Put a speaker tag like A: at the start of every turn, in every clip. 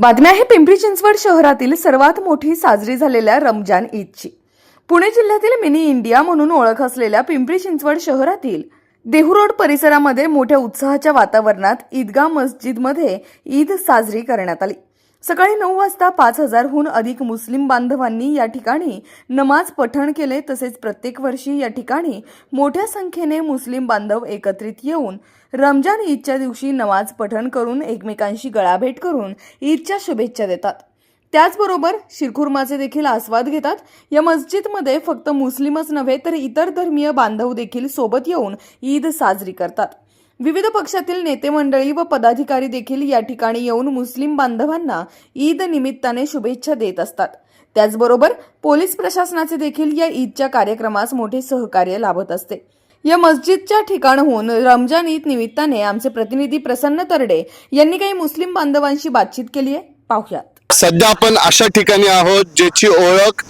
A: बातम्या आहे पिंपरी चिंचवड शहरातील सर्वात मोठी साजरी झालेल्या रमजान ईदची. पुणे जिल्ह्यातील मिनी इंडिया म्हणून ओळख असलेल्या पिंपरी चिंचवड शहरातील देहू रोड परिसरामध्ये मोठ्या उत्साहाच्या वातावरणात ईदगा मस्जिदमध्ये ईद साजरी करण्यात आली. सकाळी नऊ वाजता पाच हजारहून अधिक मुस्लिम बांधवांनी या ठिकाणी नमाज पठण केले. तसेच प्रत्येक वर्षी या ठिकाणी मोठ्या संख्येने मुस्लिम बांधव एकत्रित येऊन रमजान ईदच्या दिवशी नमाज पठण करून एकमेकांशी गळाभेट करून ईदच्या शुभेच्छा देतात. त्याचबरोबर शिरखुर्माचे देखील आस्वाद घेतात. या मस्जिदमध्ये फक्त मुस्लिमच नव्हे तर इतर धर्मीय बांधव देखील सोबत येऊन ईद साजरी करतात. विविध पक्षातील नेते मंडळी व पदाधिकारी देखील या ठिकाणी येऊन मुस्लिम बांधवांना ईद निमित्ताने शुभेच्छा देत असतात. त्याचबरोबर पोलीस प्रशासनाचे देखील या ईदच्या कार्यक्रमास मोठे सहकार्य लाभत असते. या मस्जिदच्या ठिकाणहून रमजान ईद निमित्ताने आमचे प्रतिनिधी प्रसन्न तरडे यांनी काही मुस्लिम बांधवांशी बातचीत केली आहे. पाहुयात.
B: सध्या आपण अशा ठिकाणी आहोत ज्याची ओळख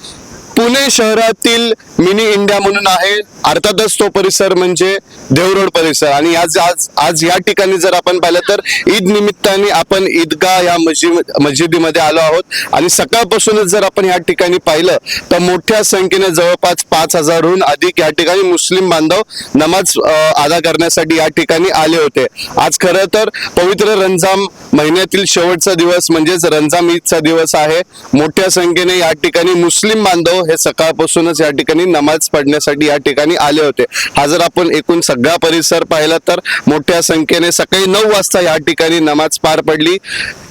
B: पुणे शहरातील मिनी इंडिया म्हणून आहे. अर्थातच तो परिसर म्हणजे देवरोड परिसर. आणि आज आज आज या ठिकाणी जर आपण पाहिलं तर ईद निमित्ताने आपण ईदगाह या मस्जिद मस्जिदीमध्ये आलो आहोत. आणि सकाळपासूनच जर आपण या ठिकाणी पाहिलं तर मोठ्या संख्येने जवळपास पाच हजारहून अधिक या ठिकाणी मुस्लिम बांधव नमाज अदा करण्यासाठी या ठिकाणी आले होते. आज खरं तर पवित्र रमजान महिन्यातील शेवटचा दिवस म्हणजेच रमजान ईदचा दिवस आहे. मोठ्या संख्येने या ठिकाणी मुस्लिम बांधव हे सकाळपासूनच या ठिकाणी नमाज पडण्यासाठी या ठिकाणी आले होते. हा जर आपण एकूण सगळा परिसर पाहिला तर मोठ्या संख्येने सकाळी नऊ वाजता या ठिकाणी नमाज पार पडली.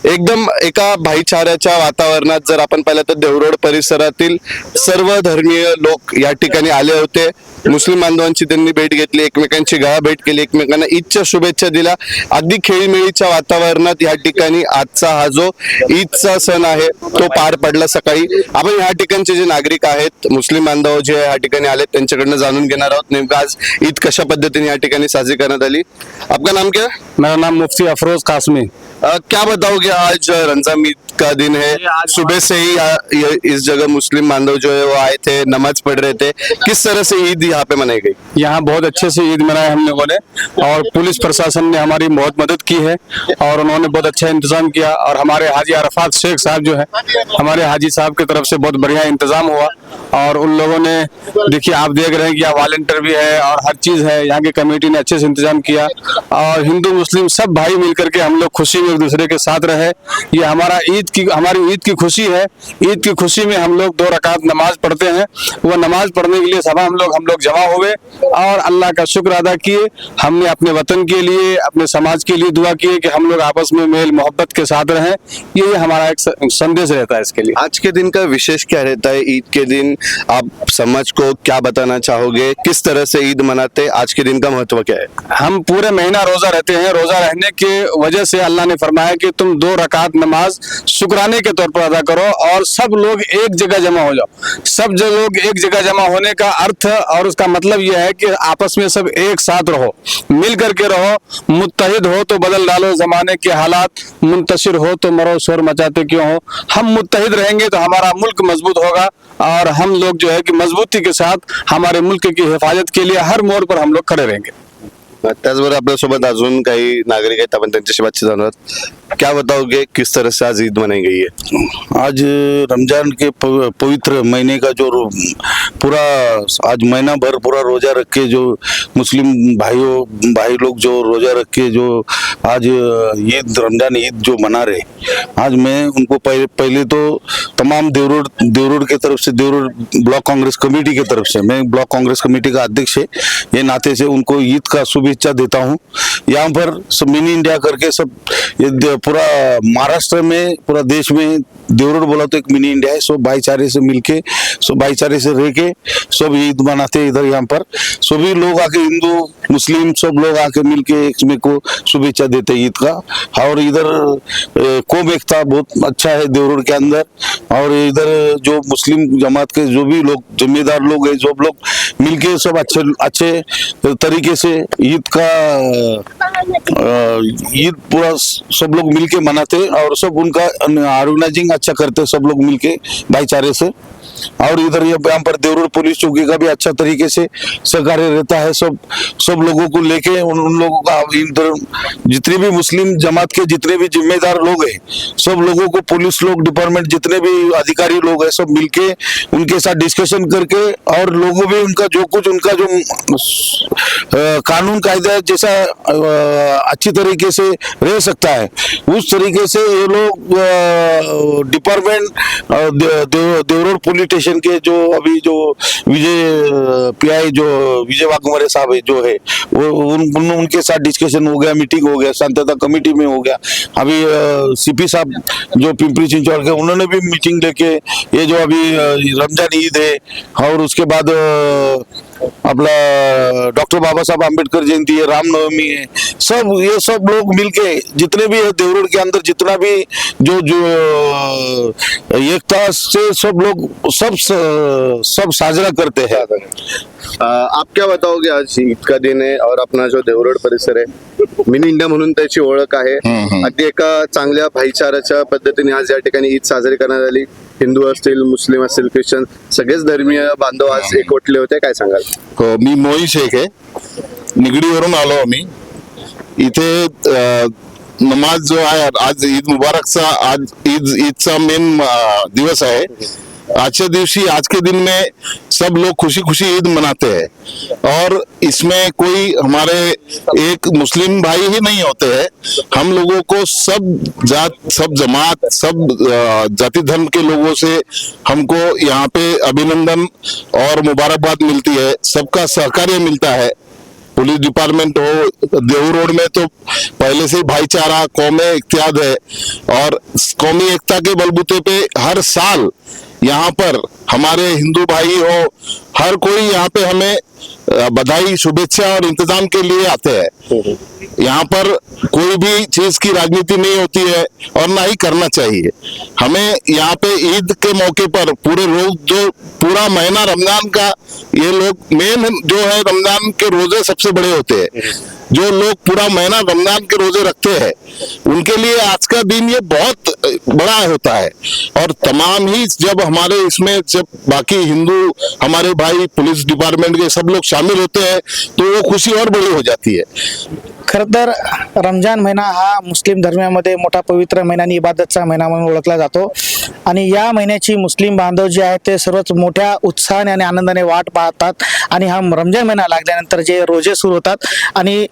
B: एकदम एका भाईचाऱ्याच्या वातावरणात जर आपण पाहिलं तर देवरोड परिसरातील सर्व धर्मीय लोक या ठिकाणी आले होते. मुस्लिम बांधवांची त्यांनी भेट घेतली एकमेकांची गळा भेट केली एकमेकांना ईदच्या शुभेच्छा दिल्या. अगदी खेळीमेळीच्या वातावरणात या ठिकाणी आजचा हा जो ईदचा सण आहे तो पार पडला सकाळी. आपण ह्या ठिकाणचे जे नागरिक आहेत मुस्लिम बांधव जे या ठिकाणी आले त्यांच्याकडनं जाणून घेणार आहोत नेमकं आज ईद कशा पद्धतीने या ठिकाणी साजरी करण्यात आली. आपका नाम क्या?
C: मेरा नाम मुफ्ती अफरोज कासमी.
B: क्या बताओगे? आज रमज़ान ईद का दिन है। सुबह से ही इस जगह मुस्लिम बांधव जो है वो आए थे नमाज़ पढ़ रहे थे। किस तरह से ईद यहाँ पे मनाई गई?
C: यहाँ बहुत अच्छे से ईद मनाया हम लोगों ने और पुलिस प्रशासन ने हमारी बहुत मदद की है और उन्होंने बहुत अच्छा इंतज़ाम किया। और हमारे हाजी अरफात शेख साहब जो है हमारे हाजी साहब की तरफ़ से बहुत बढ़िया इंतज़ाम हुआ। और उन लोगों ने, देखिए आप देख रहे हैं कि यहाँ वॉलेंटियर भी है और हर चीज़ है। यहाँ की कमेटी ने अच्छे से इंतज़ाम किया और हिंदू, मुस्लिम सब भाई मिलकर के हम लोग खुशी में एक दूसरे के साथ रहे। ये हमारा ईद की, हमारी ईद की खुशी है। ईद की खुशी में हम लोग दो रकात नमाज़ पढ़ते हैं। वो नमाज़ पढ़ने के लिए सब हम लोग हम लोग जमा हुए और अल्लाह का शुक्र अदा किए। हमने अपने वतन के लिए, अपने समाज के लिए दुआ किए कि हम लोग आपस में मेल मोहब्बत के साथ रहें। ये हमारा एक संदेश रहता है इसके लिए।
B: आज के दिन का विशेष क्या रहता है? ईद के दिन आप समाज को क्या बताना चाहोगे? किस तरह से ईद मनाते? आज के दिन का महत्व क्या है?
C: हम पूरे महीना रोजा रहते हैं। रोजा रहने के वजह से अल्लाह ने फरमाया कि तुम दो रकात नमाज़ शुक्राने के तौर पर अदा करो और सब लोग एक जगह जमा हो जाओ। सब जो लोग एक जगह जमा होने का अर्थ और उसका मतलब यह है कि आपस में सब एक साथ रहो, मिल करके रहो, मुत्तहिद हो तो बदल डालो, जमाने के हालात मुंतशिर हो तो मरो शोर मचाते क्यों हो? हम मुत्तहिद रहेंगे तो हमारा मुल्क मज़बूत होगा। और हम लोग जो है कि मजबूती के साथ हमारे मुल्क की हिफाजत के लिए हर मोड़ पर हम लोग खड़े रहेंगे।
B: त्याचबरोबर आपल्यासोबत अजून काही नागरिक आहेत आपण त्यांच्याशी बातचीत जाणार क्या बताओगे, किस तरह से आज ईद मनाई गई है?
D: आज रमज़ान के पवित्र महीने का जो पूरा, आज महीना भर पूरा रोजा रख के जो मुस्लिम भाइयों, भाई लोग जो रोजा रख के जो आज ईद, रमज़ान ईद जो मना रहे आज मैं उनको पहले पहले तो तमाम देवरोड देवरोड के तरफ़ से देवरोड ब्लॉक कांग्रेस कमेटी की तरफ़ से, मैं ब्लॉक कांग्रेस कमेटी का अध्यक्ष है, ये नाते से उनको ईद का शुभेच्छा देता हूँ। यहाँ पर सब मिनी इंडिया करके सब पूरा महाराष्ट्र में पूरा देश में देवरोड बोला तो एक मिनी इंडिया है सब भाईचारे से मिलके सब भाईचारे से रह के सब ईद मनाते हैं इधर यहाँ पर। सभी लोग आके हिंदू मुस्लिम सब लोग आके मिलके एक में को शुभेच्छा देते ईद का। और इधर कोम एकता बहुत अच्छा है देवरोड के अंदर। और इधर जो मुस्लिम जमात के जो भी लोग जिम्मेदार लोग हैं जो लोग मिलके सब अच्छे अच्छे तरीके से ईद का ईद पूरा सब लोग मिलके मनाते और सब उनका ऑर्गेनाइजिंग अच्छा करते सब लोग मिलके भाईचारे से। और इधर ये यहाँ पर देवरूर पुलिस चौकी का भी अच्छा तरीके से सहकार्य रहता है सब सब लोगों को लेके उन, उन लोगों का इधर जितने भी मुस्लिम जमात के जितने भी जिम्मेदार लोग हैं सब लोगों को पुलिस लोग डिपार्टमेंट जितने भी अधिकारी लोग है सब मिलके उनके साथ डिस्कशन करके और लोगों भी उनका जो कुछ उनका जो अ, कानून कायदा जैसा अ, अच्छी तरीके से रह सकता है उस तरीके से ये लोग डिपार्टमेंट देवरोड पुलिस स्टेशन के जो अभी जो विजय पीआई जो विजय वाघमरे साहब है जो है वो उन, उन, उनके साथ डिस्कशन हो गया मीटिंग हो गया शांतता कमेटी में हो गया। अभी सीपी साहब जो पिंपरी चिंचवड़ के उन्होंने भी मीटिंग लेके ये जो अभी रमजान ईद है और उसके बाद अपना डॉक्टर बाबा साहब आम्बेडकर जयंती है रामनवमी है सब ये सब लोग मिलके जितने भी है देवरोड के अंदर जितना भी जो जो एकता से सब लोग सब सब साजरा करते हैं।
B: आप क्या बताओगे आज ईद का दिन आहे और अपना जो देवरोड परिसर आहे मिनी इंडिया म्हणून त्याची ओळख आहे. अगदी एका चांगल्या भाईचाराच्या पद्धतीने आज या ठिकाणी ईद साजरी करण्यात आली. हिंदू असतील मुस्लिम असतील ख्रिश्चन सगळेच धर्मीय बांधव आज एकवटले होते काय सांगाल?
E: हो मी मोही शेख आहे. निगडीवरून आलो आम्ही. इथे नमाज जो आहे आज ईद मुबारकचा आज ईद ईदचा मेन दिवस है आज के दिवसी आज के दिन में सब लोग खुशी खुशी ईद मनाते हैं। और इसमें कोई हमारे एक मुस्लिम भाई ही नहीं होते हैं। हम लोगों को सब जात, सब जमात, सब जाति धर्म के लोगों से हमको यहाँ पे अभिनंदन और मुबारकबाद मिलती है। सबका सहकार्य मिलता है। पुलिस डिपार्टमेंट हो, देहू रोड में तो पहले से भाईचारा, कौमी इत्याद है। और कौमी एकता के बलबूते पे हर साल यहाँ पर हमारे हिंदू भाई हो, हर कोई यहाँ पे हमें बधाई, शुभेच्छा और इंतज़ाम के लिए आते हैं। यहाँ पर कोई भी चीज़ की राजनीति नहीं होती है और ना ही करना चाहिए। हमें यहाँ पे ईद के मौके पर पूरे रोज जो, पूरा महीना रमज़ान का, ये लोग मेन जो है रमज़ान के रोज़े सबसे बड़े होते हैं। जो लोग पूरा महीना रमजान के रोजे रखते हैं उनके लिए आज का दिन ये बहुत बड़ा होता है। और तमाम ही जब हमारे इसमें जब बाकी हिंदू हमारे भाई पुलिस डिपार्टमेंट के सब लोग शामिल होते हैं तो वो खुशी और बड़ी हो जाती है।
F: खरं तर रमजान महिना हा मुस्लिम धर्मामध्ये मोठा पवित्र महिना आणि इबादतचा महिना म्हणून ओळखला जातो. आणि या महिन्याची मुस्लिम बांधव जे आहेत ते सर्वच मोठ्या उत्साहाने आणि आनंदाने वाट पाहतात. आणि हा रमजान महिना लागल्यानंतर जे रोजे सुरू होतात. आणि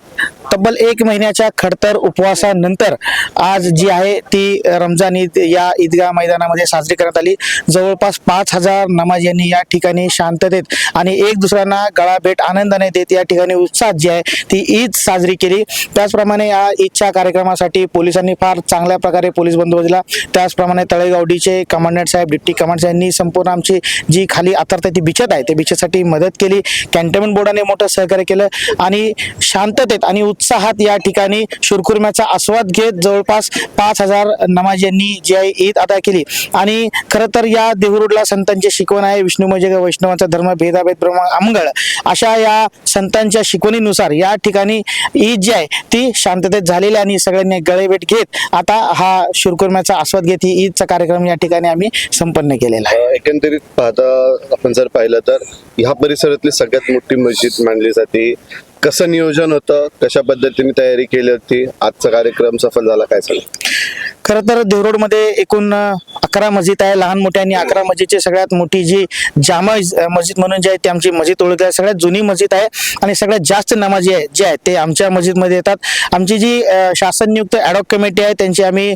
F: तब्बल एक महिन्याच्या खडतर उपवासानंतर आज जी आहे ती रमजान ईद या ईदगाह मैदानामध्ये साजरी करण्यात आली. जवळपास पाच हजार नमाज यांनी या ठिकाणी शांततेत आणि एक दुसऱ्यांना गळा भेट आनंदाने देत या ठिकाणी उत्साहात जी आहे ती ईद साजरी केली. त्याचप्रमाणे या ईदच्या कार्यक्रमासाठी पोलिसांनी फार चांगल्या प्रकारे पोलीस बंदोबस्त दिला त्याचप्रमाणे तळेगावडीचे कमांडंट साहेब डिप्टी कमांडंट यांनी संपूर्ण आमची जी खाली आतरता ती बिचत आहे. त्या बिचेसाठी मदत केली. कॅन्टोन्मेंट बोर्डाने मोठं सहकार्य केलं आणि शांततेत आणि उत्साहात या ठिकाणी शुरकुर्म्याचा आस्वाद घेत जवळपास पाच हजार नमाज्यांनी जी आहे ईद अदा केली. आणि खरं तर या देहुरुडला संतांची शिकवण आहे. विष्णू म्हणजे वैष्णवांचा धर्म भेदाभेद ब्रह्म अमंगळ अशा या संतांच्या शिकवणीनुसार या ठिकाणी ईद जी आहे ती शांततेत झालेली आहे आणि सगळ्यांनी गळेभेट घेत आता हा शुरकुर्म्याचा आस्वाद घेत ही ईदचा कार्यक्रम या ठिकाणी आम्ही संपन्न केलेला आहे.
B: एकंदरीत पाहता आपण जर पाहिलं तर ह्या परिसरातली सगळ्यात मोठी मस्जिद मानली जाते. कसं नियोजन होतं? कशा पद्धतीने तयारी केली होती? आजचा कार्यक्रम सफल झाला काय सांग?
F: खरं तर देवरोडमध्ये एकूण अकरा मस्जिद आहे लहान मोठ्या आणि अकरा मस्जिदची सगळ्यात मोठी जी जामा मस्जिद म्हणून जी आहे ती आमची मस्जिद ओळख आहे सगळ्यात जुनी मस्जिद आहे आणि सगळ्यात जास्त नमाजी आहे जे आहेत ते आमच्या मस्जिदमध्ये येतात. आमची जी शासन नियुक्त ॲडॉक कमिटी आहे त्यांची आम्ही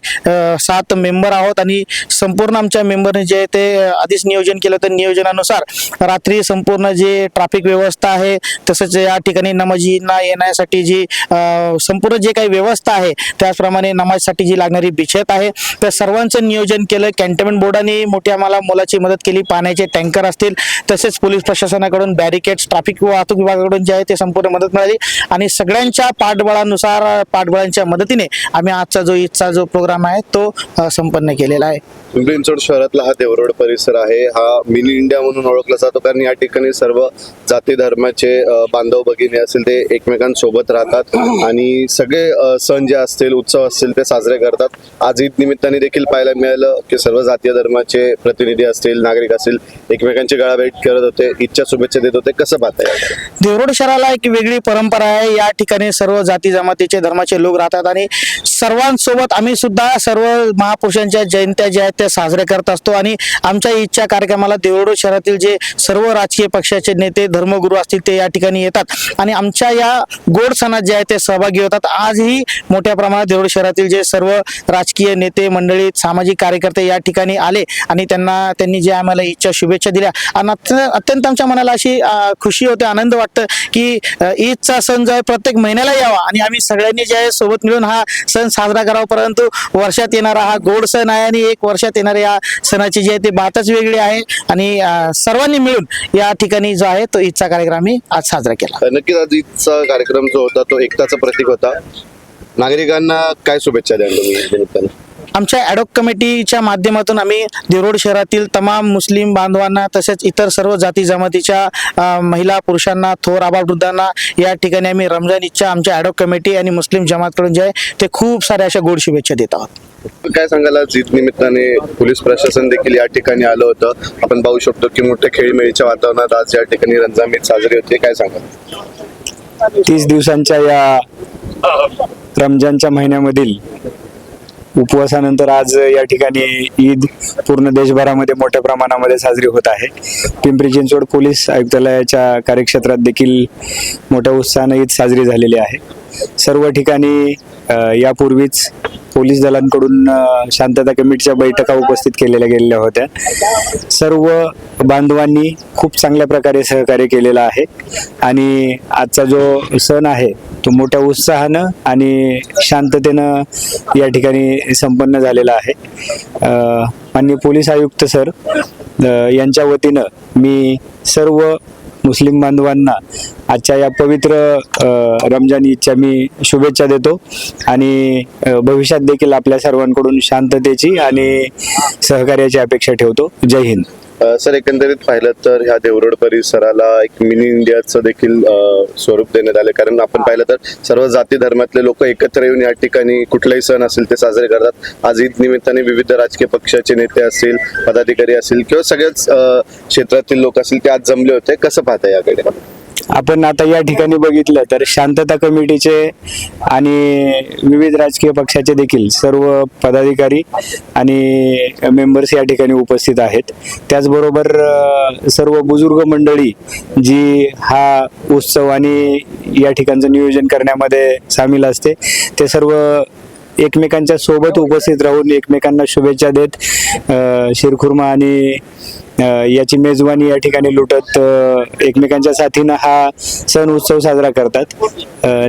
F: सात मेंबर आहोत आणि संपूर्ण आमच्या मेंबरने जे आहे ते आधीच नियोजन केलं तर नियोजनानुसार रात्री संपूर्ण जे ट्रॅफिक व्यवस्था आहे तसंच या ठिकाणी नमाजींना येण्यासाठी जी संपूर्ण जे काही व्यवस्था आहे त्याचप्रमाणे नमाजसाठी जी लागणारी बिछत आहे त्या सर्वांचं नियोजन केलं कॅन्टोन्मेंट बोर्डाने मोठी आम्हाला मोलाची मदत केली. पाण्याचे टँकर असतील तसेच पोलीस प्रशासनाकडून बॅरिकेड्स ट्रॅफिक वाहतूक विभागाकडून जे आहे ते संपूर्ण मदत मिळाली. आणि सगळ्यांच्या पाठबळानुसार पाठबळांच्या मदतीने आम्ही आजचा जो ईदचा जो प्रोग्राम आहे तो संपन्न केलेला आहे.
B: पिंपरी चिंचवड शहरातला हा देवरोड परिसर आहे. हा मिनी इंडिया म्हणून ओळखला जातो कारण या ठिकाणी सर्व जाती धर्माचे बांधव भगिनी असतील ते एकमेकांसोबत राहतात. आणि सगळे सण जे असतील उत्सव असतील ते साजरे करतात. आज ईद निमित्ताने देखील पाहायला मिळालं की सर्व जातीय धर्माचे प्रतिनिधी असतील नागरिक असतील एकमेकांची गळाभेट करत होते इच्छा शुभेच्छा देत होते. कसं पाहता
F: देवरोड शहराला एक वेगळी परंपरा आहे. या ठिकाणी सर्व जाती जमातीचे धर्माचे लोक राहतात आणि सर्वांसोबत आम्ही सुद्धा सर्व महापुरुषांच्या जयंत्या ज्या आहेत त्या साजऱ्या करत असतो आणि आमच्या इच्छा कार्यक्रमाला देवरोड शहरातील जे सर्व राजकीय पक्षाचे नेते धर्मगुरू असतील ते या ठिकाणी येतात. आणि आमच्या या गोड सणात जे आहे ते सहभागी होतात. आजही मोठ्या प्रमाणात देवरोड शहरातील जे सर्व राजकीय नेते मंडळी सामाजिक कार्यकर्ते या ठिकाणी आले आणि त्यांना त्यांनी जे आम्हाला इच्छा शुभेच्छा दिल्या. आणि अत्यंत आमच्या मनाला अशी खुशी होते आनंद वाटतं की ईदचा सण जो आहे प्रत्येक महिन्याला यावा आणि आम्ही सगळ्यांनी जे आहे सोबत मिळून हा सण साजरा करावा परंतु वर्षात येणारा हा गोड सण आहे आणि एक वर्षात येणाऱ्या या सणाची जी आहे ती बातच वेगळी आहे. आणि सर्वांनी मिळून या ठिकाणी जो आहे तो ईदचा कार्यक्रम आम्ही आज साजरा केला.
B: नक्कीच आज ईदचा कार्यक्रम जो होता तो एकताचं प्रतीक होता. नागरिकांना काय शुभेच्छा द्या तुम्ही
F: आमच्या ॲडॉक कमिटीच्या माध्यमातून आम्ही देरोड शहरातील तमाम मुस्लिम बांधवांना तसेच इतर सर्व जाती जमातीच्या महिला पुरुषांना थोर आबावृद्धांना या ठिकाणी आम्ही रमजान ईदच्या आमच्या ॲडॉक कमिटी आणि मुस्लिम जमातकडून जे आहे ते खूप साऱ्या अशा गोड शुभेच्छा देत आहोत.
B: काय सांगाल आज ईद निमित्ताने? पोलीस प्रशासन देखील या ठिकाणी आलं होतं. आपण पाहू शकतो की मोठ्या खेळीमेळीच्या वातावरणात आज या ठिकाणी रंजाम ईद साजरी होते. काय सांगाल?
G: तीस दिवसांच्या या रमजानच्या महिन्यामधील उपवासानंतर आज या ठिकाणी ईद पूर्ण देशभरामध्ये मोठ्या प्रमाणामध्ये साजरी होत आहे. पिंपरी चिंचवड पोलीस आयुक्तालयाच्या कार्यक्षेत्रात देखील मोठ्या उत्साहाने ईद साजरी झालेली आहे. सर्व ठिकाणी यापूर्वीच पोलीस दलांकडून शांतता कमिटीच्या बैठका उपस्थित केलेल्या गेलेल्या होत्या. सर्व बांधवांनी खूप चांगल्या प्रकारे सहकार्य केलेलं आहे. आणि आजचा जो सण आहे तो मोठ्या उत्साहानं आणि शांततेनं या ठिकाणी संपन्न झालेला आहे. अ, माननीय पोलीस आयुक्त सर यांच्या वतीनं मी सर्व मुस्लिम बांधवांना आजच्या या पवित्र रमजान ईदच्या मी शुभेच्छा देतो. आणि भविष्यात देखील आपल्या सर्वांकडून शांततेची आणि सहकार्याची अपेक्षा ठेवतो. जय हिंद.
B: सर एकंदरीत पाहिलं तर ह्या देवरोड परिसराला एक मिनी इंडियाचं देखील स्वरूप देण्यात आले. कारण आपण पाहिलं तर सर्व जाती धर्मातले लोक एकत्र येऊन या ठिकाणी कुठलाही सण असेल ते साजरे करतात. आज ईद निमित्ताने विविध राजकीय पक्षाचे नेते असतील पदाधिकारी असतील किंवा सगळ्याच क्षेत्रातील लोक असतील ते आज जमले होते. कसं पाहता याकडे?
G: आपण आता या ठिकाणी बघितलं तर शांतता कमिटीचे आणि विविध राजकीय पक्षाचे देखील सर्व पदाधिकारी आणि मेंबर्स या ठिकाणी उपस्थित आहेत. त्याचबरोबर सर्व बुजुर्ग मंडळी जी हा उत्सव आणि या ठिकाणचं नियोजन करण्यामध्ये सामील असते ते सर्व एकमेकांच्या सोबत उपस्थित राहून एकमेकांना शुभेच्छा देत शिरखुर्मा आणि याची मेजवानी या ठिकाणी लुटत एकमेकांच्या साथीनं हा सण उत्सव साजरा करतात.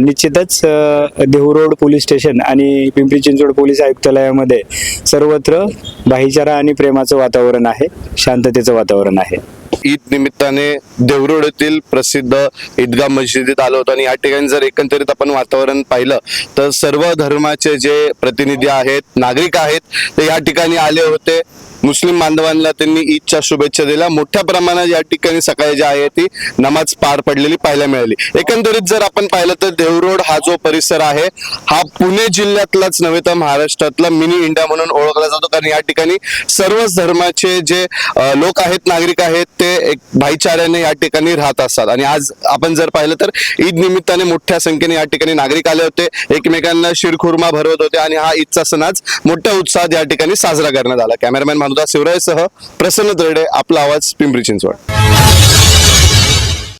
G: निश्चितच देहूरोड पोलीस स्टेशन आणि पिंपरी चिंचवड पोलीस आयुक्तालयामध्ये सर्वत्र भाईचारा आणि प्रेमाचं वातावरण आहे शांततेचं वातावरण आहे.
B: ईद निमित्ताने देवरोड येथील प्रसिद्ध ईदगा मस्जिदीत आलो होतो आणि या ठिकाणी जर एकंदरीत आपण वातावरण पाहिलं तर सर्व धर्माचे जे प्रतिनिधी आहेत नागरिक आहेत ते या ठिकाणी आले होते. मुस्लिम बांधवांना त्यांनी ईदच्या शुभेच्छा दिल्या. मोठ्या प्रमाणात या ठिकाणी सकाळी जी आहे ती नमाज पार पडलेली पाहायला मिळाली. एकंदरीत जर आपण पाहिलं तर देवरोड हा जो परिसर आहे हा पुणे जिल्ह्यातलाच नव्हे तर महाराष्ट्रातला मिनी इंडिया म्हणून ओळखला जातो. कारण या ठिकाणी सर्वच धर्माचे जे लोक आहेत नागरिक आहेत ते एक भाईचाऱ्याने या ठिकाणी राहत असतात. आणि आज आपण जर पाहिलं तर ईद निमित्ताने मोठ्या संख्येने या ठिकाणी नागरिक आले होते. एकमेकांना शिरखुर्मा भरवत होते आणि हा ईदचा सण आज मोठ्या उत्साहात या ठिकाणी साजरा करण्यात आला. कॅमेरामॅन अनुदा शिवरायसह प्रसन्न दरडे आपला आवाज पिंपरी चिंचवड.